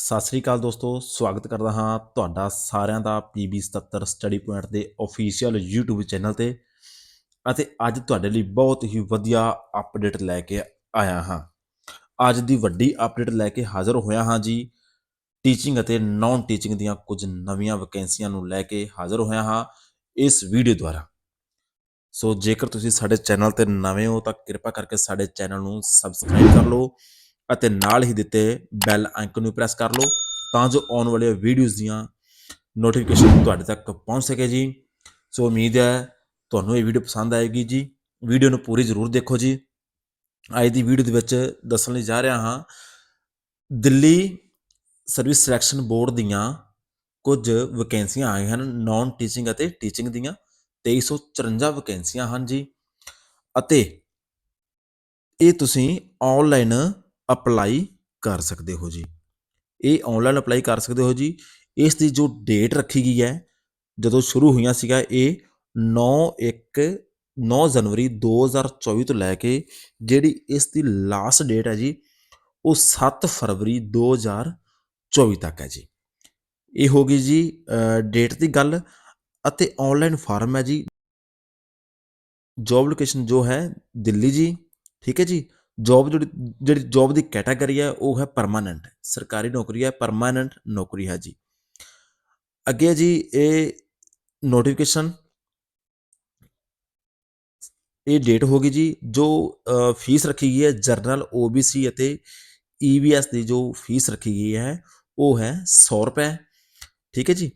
ਸਤਿ ਸ੍ਰੀ ਅਕਾਲ ਦੋਸਤੋ, ਸਵਾਗਤ ਕਰਦਾ ਹਾਂ ਤੁਹਾਡਾ ਸਾਰਿਆਂ ਦਾ PB77 ਸਟੱਡੀ ਪੁਆਇੰਟ ਦੇ ਅਫੀਸ਼ੀਅਲ YouTube ਚੈਨਲ ਤੇ ਅਤੇ ਅੱਜ ਤੁਹਾਡੇ ਲਈ ਬਹੁਤ ਹੀ ਵਧੀਆ ਅਪਡੇਟ ਲੈ ਕੇ ਆਇਆ ਹਾਂ। ਅੱਜ ਦੀ ਵੱਡੀ ਅਪਡੇਟ ਲੈ ਕੇ ਹਾਜ਼ਰ ਹੋਇਆ ਹਾਂ ਜੀ। ਟੀਚਿੰਗ ਅਤੇ ਨਾਨ ਟੀਚਿੰਗ ਦੀਆਂ ਕੁਝ ਨਵੀਆਂ ਵੈਕੈਂਸੀਆਂ ਨੂੰ ਲੈ ਕੇ ਹਾਜ਼ਰ ਹੋਇਆ ਹਾਂ ਇਸ ਵੀਡੀਓ ਦੁਆਰਾ। ਸੋ ਜੇਕਰ ਤੁਸੀਂ ਸਾਡੇ ਚੈਨਲ ਤੇ ਨਵੇਂ ਹੋ ਤਾਂ ਕਿਰਪਾ ਕਰਕੇ ਸਾਡੇ ਚੈਨਲ ਨੂੰ ਸਬਸਕ੍ਰਾਈਬ ਕਰ ਲਓ ਅਤੇ ਨਾਲ ਹੀ ਦਿੱਤੇ ਬੈਲ ਆਈਕਨ ਨੂੰ ਪ੍ਰੈਸ ਕਰ ਲਓ ਤਾਂ ਜੋ ਆਉਣ ਵਾਲੀਆਂ ਵੀਡੀਓਜ਼ ਦੀਆਂ ਨੋਟੀਫਿਕੇਸ਼ਨ ਤੁਹਾਡੇ ਤੱਕ ਪਹੁੰਚ ਸਕੇ ਜੀ। ਸੋ ਉਮੀਦ ਹੈ ਤੁਹਾਨੂੰ ਇਹ ਵੀਡੀਓ ਪਸੰਦ ਆਏਗੀ ਜੀ। ਵੀਡੀਓ ਨੂੰ ਪੂਰੀ ਜ਼ਰੂਰ ਦੇਖੋ ਜੀ। ਅੱਜ ਦੀ ਵੀਡੀਓ ਦੇ ਵਿੱਚ ਦੱਸਣ ਲਈ ਜਾ ਰਿਹਾ ਹਾਂ, ਦਿੱਲੀ ਸਰਵਿਸ ਸਿਲੈਕਸ਼ਨ ਬੋਰਡ ਦੀਆਂ ਕੁਝ ਵੈਕੈਂਸੀਆਂ ਆਈਆਂ ਹਨ ਨਾਨ ਟੀਚਿੰਗ ਅਤੇ ਟੀਚਿੰਗ ਦੀਆਂ 2354 ਵੈਕੈਂਸੀਆਂ ਹਨ ਜੀ। ਅਤੇ ਇਹ ਤੁਸੀਂ ਆਨਲਾਈਨ ਅਪਲਾਈ ਕਰ ਸਕਦੇ ਹੋ ਜੀ। ਇਹ ਆਨਲਾਈਨ ਅਪਲਾਈ ਕਰ ਸਕਦੇ ਹੋ ਜੀ। ਇਸ ਦੀ ਜੋ ਡੇਟ ਰੱਖੀ ਗਈ ਹੈ, ਜਦੋਂ ਸ਼ੁਰੂ ਹੋਈਆਂ ਸੀਗਾ, ਇਹ 9 1 9 ਜਨਵਰੀ 2024 ਤੋਂ ਲੈ ਕੇ ਜਿਹੜੀ ਇਸ ਦੀ ਲਾਸਟ ਡੇਟ ਹੈ ਜੀ, ਉਹ 7 ਫਰਵਰੀ 2024 ਤੱਕ ਹੈ ਜੀ। ਇਹ ਹੋ ਗਈ ਜੀ ਡੇਟ ਦੀ ਗੱਲ ਅਤੇ ਆਨਲਾਈਨ ਫਾਰਮ ਹੈ ਜੀ। ਜੌਬ ਲੋਕੇਸ਼ਨ ਜੋ ਹੈ ਦਿੱਲੀ ਜੀ, ਠੀਕ ਹੈ ਜੀ। ਜੌਬ ਜਿਹੜੀ ਜਿਹੜੀ ਜੌਬ ਦੀ ਕੈਟਾਗਰੀ ਹੈ, ਉਹ ਹੈ ਪਰਮਾਨੈਂਟ ਸਰਕਾਰੀ ਨੌਕਰੀ ਹੈ ਪਰਮਾਨੈਂਟ ਨੌਕਰੀ ਹੈ ਜੀ। ਅੱਗੇ ਜੀ ਇਹ ਨੋਟੀਫਿਕੇਸ਼ਨ ਇਹ ਡੇਟ ਹੋ ਗਈ ਜੀ, ਜੋ ਫੀਸ ਰੱਖੀ ਗਈ ਹੈ ਜਰਨਲ OBC ਅਤੇ EBS ਦੀ ਜੋ ਫੀਸ ਰੱਖੀ ਗਈ ਹੈ, ਉਹ ਹੈ 100 ਰੁਪਏ। ਠੀਕ ਹੈ ਜੀ?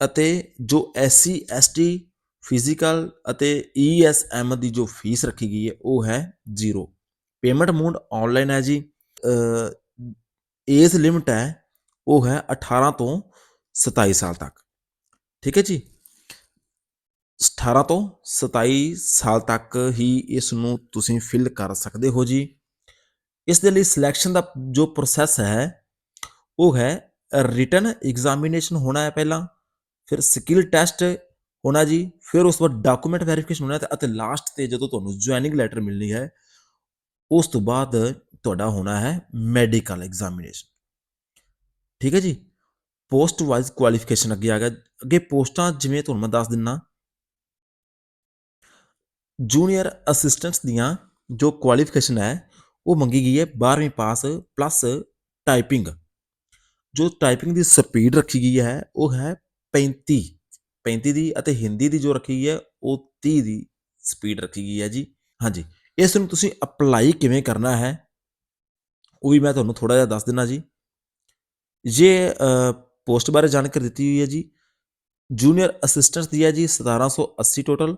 ਅਤੇ ਜੋ SC ST ਫਿਜ਼ੀਕਲ ਅਤੇ ESM ਦੀ ਜੋ ਫੀਸ ਰੱਖੀ ਗਈ ਹੈ, ਉਹ ਹੈ 0 ਪੇਮੈਂਟ ਮੋਡ ਆਨਲਾਈਨ ਹੈ ਜੀ ਏਜ ਲਿਮਟ ਹੈ, ਉਹ ਹੈ 18 ਤੋਂ 27 ਸਾਲ ਤੱਕ। ਠੀਕ ਹੈ ਜੀ? 18 ਤੋਂ 27 ਸਾਲ ਤੱਕ ਹੀ ਇਸ ਨੂੰ ਤੁਸੀਂ ਫਿਲ ਕਰ ਸਕਦੇ ਹੋ ਜੀ। ਇਸ ਦੇ ਲਈ ਸਿਲੈਕਸ਼ਨ ਦਾ ਜੋ ਪ੍ਰੋਸੈਸ ਹੈ, ਉਹ ਹੈ ਰਿਟਨ ਐਗਜ਼ਾਮੀਨੇਸ਼ਨ ਹੋਣਾ ਹੈ ਪਹਿਲਾਂ, ਫਿਰ ਸਕਿੱਲ ਟੈਸਟ ਹੋਣਾ ਜੀ, ਫਿਰ ਉਸ ਤੋਂ ਬਾਅਦ ਡਾਕੂਮੈਂਟ ਵੈਰੀਫਿਕੇਸ਼ਨ ਹੋਣਾ ਤੇ ਅਤੇ ਲਾਸਟ ਤੇ ਜਦੋਂ ਤੁਹਾਨੂੰ ਜੁਆਇਨਿੰਗ ਲੈਟਰ ਮਿਲਣੀ ਹੈ, ਉਸ ਤੋਂ ਬਾਅਦ ਤੁਹਾਡਾ ਹੋਣਾ ਹੈ ਮੈਡੀਕਲ ਐਗਜ਼ਾਮੀਨੇਸ਼ਨ ਠੀਕ ਹੈ ਜੀ? ਪੋਸਟ ਵਾਈਜ਼ ਕੁਆਲੀਫਿਕੇਸ਼ਨ ਅੱਗੇ ਆ ਗਿਆ। ਅੱਗੇ ਪੋਸਟਾਂ ਜਿਵੇਂ ਤੁਹਾਨੂੰ ਮੈਂ ਦੱਸ ਦਿੰਨਾ। ਜੂਨੀਅਰ ਅਸਿਸਟੈਂਟਸ ਦੀਆਂ ਜੋ ਕੁਆਲੀਫਿਕੇਸ਼ਨ ਹੈ, ਉਹ ਮੰਗੀ ਗਈ ਹੈ 12ਵੀਂ ਪਾਸ ਪਲੱਸ ਟਾਈਪਿੰਗ ਜੋ ਟਾਈਪਿੰਗ ਦੀ ਸਪੀਡ ਰੱਖੀ ਗਈ ਹੈ, ਉਹ ਹੈ 35 35 ਦੀ ਅਤੇ ਹਿੰਦੀ ਦੀ ਜੋ ਰੱਖੀ ਗਈ ਹੈ, ਉਹ 30 ਦੀ ਸਪੀਡ ਰੱਖੀ ਗਈ ਹੈ ਜੀ। ਹਾਂਜੀ, ਇਸ ਨੂੰ ਤੁਸੀਂ ਅਪਲਾਈ ਕਿਵੇਂ ਕਰਨਾ ਹੈ, ਉਹ ਵੀ ਮੈਂ ਤੁਹਾਨੂੰ ਥੋੜਾ ਜਿਹਾ ਦੱਸ ਦਿੰਨਾ ਜੀ। ਇਹ ਪੋਸਟ ਬਾਰੇ ਜਾਣਕਾਰੀ ਦਿੱਤੀ ਹੋਈ ਹੈ ਜੀ ਜੂਨੀਅਰ ਅਸਿਸਟੈਂਟ ਦੀ ਹੈ ਜੀ 1780 ਟੋਟਲ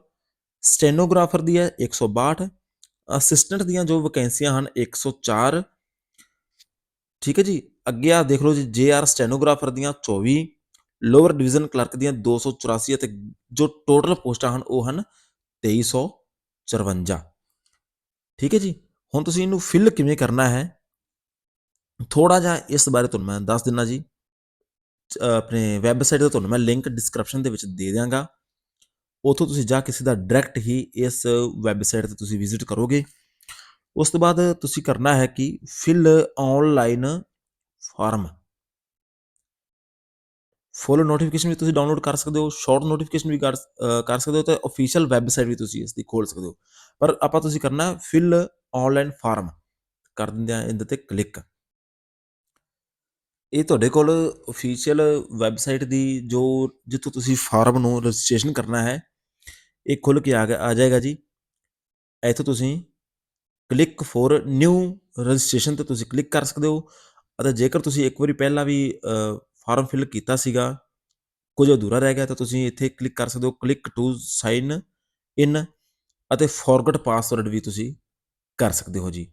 ਸਟੈਨੋਗ੍ਰਾਫਰ ਦੀ ਹੈ 162 ਅਸਿਸਟੈਂਟ ਦੀਆਂ ਜੋ ਵੈਕੈਂਸੀਆਂ ਹਨ 104 ਠੀਕ ਹੈ ਜੀ, ਅੱਗੇ ਆ ਦੇਖ ਲਓ ਜੀ ਜੇਆਰ ਸਟੈਨੋਗ੍ਰਾਫਰ ਦੀਆਂ 24 ਲੋਅਰ ਡਿਵੀਜ਼ਨ ਕਲਰਕ ਦੀਆਂ 284 ਅਤੇ ਜੋ ਟੋਟਲ ਪੋਸਟਾਂ ਹਨ, ਉਹ ਹਨ 2354 ਠੀਕ ਹੈ ਜੀ? ਹੁਣ ਤੁਸੀਂ ਇਹਨੂੰ ਫਿਲ ਕਿਵੇਂ ਕਰਨਾ ਹੈ? ਥੋੜਾ ਜਿਹਾ ਇਸ ਬਾਰੇ ਤੁਹਾਨੂੰ ਮੈਂ ਦੱਸ ਦਿੰਨਾ ਜੀ। ਆਪਣੇ ਵੈਬਸਾਈਟ ਦਾ ਤੁਹਾਨੂੰ ਮੈਂ ਲਿੰਕ ਡਿਸਕ੍ਰਿਪਸ਼ਨ ਦੇ ਵਿੱਚ ਦੇ ਦਿਆਂਗਾ। ਉੱਥੋਂ ਤੁਸੀਂ ਜਾ ਕੇ ਸਿੱਧਾ ਡਾਇਰੈਕਟ ਹੀ ਇਸ ਵੈਬਸਾਈਟ ਤੇ ਤੁਸੀਂ ਵਿਜ਼ਿਟ ਕਰੋਗੇ। ਉਸ ਤੋਂ ਬਾਅਦ ਤੁਸੀਂ ਕਰਨਾ ਹੈ ਕਿ fill online form full notification ਵੀ ਤੁਸੀਂ ਡਾਊਨਲੋਡ ਕਰ ਸਕਦੇ ਹੋ ਸ਼ਾਰਟ ਨੋਟੀਫਿਕੇਸ਼ਨ ਵੀ ਕਰ ਕਰ ਸਕਦੇ ਹੋ ਤੇ ਅਫੀਸ਼ੀਅਲ ਵੈਬਸਾਈਟ ਵੀ ਤੁਸੀਂ ਇਸ ਦੀ ਖੋਲ ਸਕਦੇ ਹੋ। ਪਰ ਆਪਾਂ ਤੁਸੀਂ ਕਰਨਾ ਫਿਲ ਆਨਲਾਈਨ ਫਾਰਮ ਕਰ ਦਿੰਦੇ ਆ ਇਹਦੇ ਤੇ ਕਲਿੱਕ ਇਹ ਤੁਹਾਡੇ ਕੋਲ ਅਫੀਸ਼ੀਅਲ ਵੈਬਸਾਈਟ ਦੀ ਜੋ ਜਿੱਥੋਂ ਤੁਸੀਂ ਫਾਰਮ ਨੂੰ ਰਜਿਸਟ੍ਰੇਸ਼ਨ ਕਰਨਾ ਹੈ, ਇਹ ਖੁੱਲ ਕੇ ਆ ਗਿਆ, ਆ ਜਾਏਗਾ ਜੀ। ਇੱਥੋਂ ਤੁਸੀਂ ਕਲਿੱਕ ਫੋਰ ਨਿਊ ਰਜਿਸਟ੍ਰੇਸ਼ਨ ਤੇ ਤੁਸੀਂ ਕਲਿੱਕ ਕਰ ਸਕਦੇ ਹੋ। ਅਤੇ ਜੇਕਰ ਤੁਸੀਂ ਇੱਕ ਵਾਰੀ ਪਹਿਲਾਂ ਵੀ ਫਾਰਮ ਫਿਲ ਕੀਤਾ ਸੀਗਾ। ਕੁਝ ਅਧੂਰਾ ਰਹਿ ਗਿਆ ਤਾਂ ਤੁਸੀਂ ਇੱਥੇ ਕਲਿੱਕ ਕਰ ਸਕਦੇ ਹੋ। ਕਲਿੱਕ ਟੂ ਸਾਈਨ ਇਨ ਅਤੇ ਫੋਰਗੇਟ ਪਾਸਵਰਡ ਵੀ ਤੁਸੀਂ ਕਰ ਸਕਦੇ ਹੋ ਜੀ।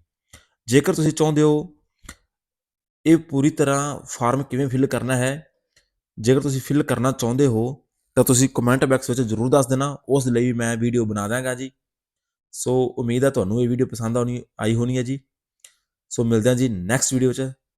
ਜੇਕਰ ਤੁਸੀਂ ਚਾਹੁੰਦੇ ਹੋ ਇਹ ਪੂਰੀ ਤਰ੍ਹਾਂ ਫਾਰਮ ਕਿਵੇਂ ਫਿਲ ਕਰਨਾ ਹੈ, ਜੇਕਰ ਤੁਸੀਂ ਫਿਲ ਕਰਨਾ ਚਾਹੁੰਦੇ ਹੋ ਤਾਂ ਤੁਸੀਂ ਕਮੈਂਟ ਬਾਕਸ ਵਿੱਚ ਜ਼ਰੂਰ ਦੱਸ ਦੇਣਾ। ਉਸ ਲਈ ਵੀ ਮੈਂ ਵੀਡੀਓ ਬਣਾ ਦਾਂਗਾ ਜੀ। ਸੋ ਉਮੀਦ ਹੈ ਤੁਹਾਨੂੰ ਇਹ ਵੀਡੀਓ ਪਸੰਦ ਆਉਣੀ ਆਈ ਹੋਣੀ ਹੈ ਜੀ। ਸੋ ਮਿਲਦੇ ਹਾਂ ਜੀ ਨੈਕਸਟ ਵੀਡੀਓ 'ਚ।